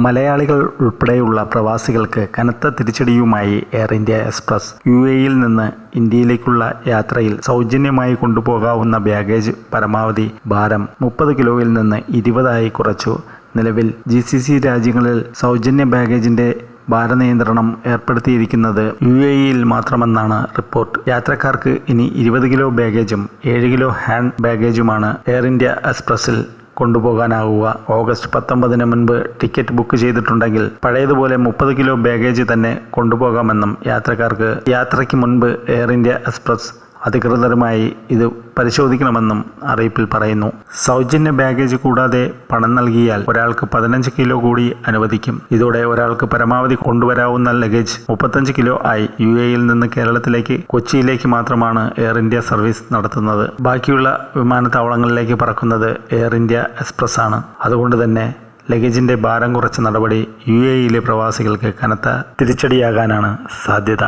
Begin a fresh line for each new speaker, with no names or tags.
മലയാളികൾ ഉൾപ്പെടെയുള്ള പ്രവാസികൾക്ക് കനത്ത തിരിച്ചടിയുമായി എയർ ഇന്ത്യ എക്സ്പ്രസ് യു എയിൽ നിന്ന് ഇന്ത്യയിലേക്കുള്ള യാത്രയിൽ സൗജന്യമായി കൊണ്ടുപോകാവുന്ന ബാഗേജ് പരമാവധി ഭാരം മുപ്പത് കിലോയിൽ നിന്ന് ഇരുപതായി കുറച്ചു. നിലവിൽ ജി സി സി രാജ്യങ്ങളിൽ സൗജന്യ ബാഗേജിന്റെ ഭാരനിയന്ത്രണം ഏർപ്പെടുത്തിയിരിക്കുന്നത് യു എ ഇയിൽ മാത്രമെന്നാണ് റിപ്പോർട്ട്. യാത്രക്കാർക്ക് ഇനി ഇരുപത് കിലോ ബാഗേജും ഏഴ് കിലോ ഹാൻഡ് ബാഗേജുമാണ് എയർ ഇന്ത്യ എക്സ്പ്രസിൽ കൊണ്ടുപോകാനാവുക. ഓഗസ്റ്റ് പത്തൊമ്പതിന് മുൻപ് ടിക്കറ്റ് ബുക്ക് ചെയ്തിട്ടുണ്ടെങ്കിൽ പഴയതുപോലെ മുപ്പത് കിലോ ബാഗേജ് തന്നെ കൊണ്ടുപോകാമെന്നും യാത്രക്കാർക്ക് യാത്രയ്ക്ക് മുൻപ് എയർ ഇന്ത്യ എക്സ്പ്രസ് അധികൃതരുമായി ഇത് പരിശോധിക്കണമെന്നും അറിയിപ്പിൽ പറയുന്നു. സൗജന്യ ബാഗേജ് കൂടാതെ പണം നൽകിയാൽ ഒരാൾക്ക് പതിനഞ്ച് കിലോ കൂടി അനുവദിക്കും. ഇതോടെ ഒരാൾക്ക് പരമാവധി കൊണ്ടുവരാവുന്ന ലഗേജ് മുപ്പത്തഞ്ച് കിലോ ആയി യു എയിൽ നിന്ന് കേരളത്തിലേക്ക് കൊച്ചിയിലേക്ക് മാത്രമാണ് എയർ ഇന്ത്യ സർവീസ് നടത്തുന്നത്. ബാക്കിയുള്ള വിമാനത്താവളങ്ങളിലേക്ക് പറക്കുന്നത് എയർ ഇന്ത്യ എക്സ്പ്രസ് ആണ്. അതുകൊണ്ട് തന്നെ ലഗേജിന്റെ ഭാരം കുറച്ച നടപടി യു എയിലെ പ്രവാസികൾക്ക് കനത്ത തിരിച്ചടിയാകാനാണ് സാധ്യത.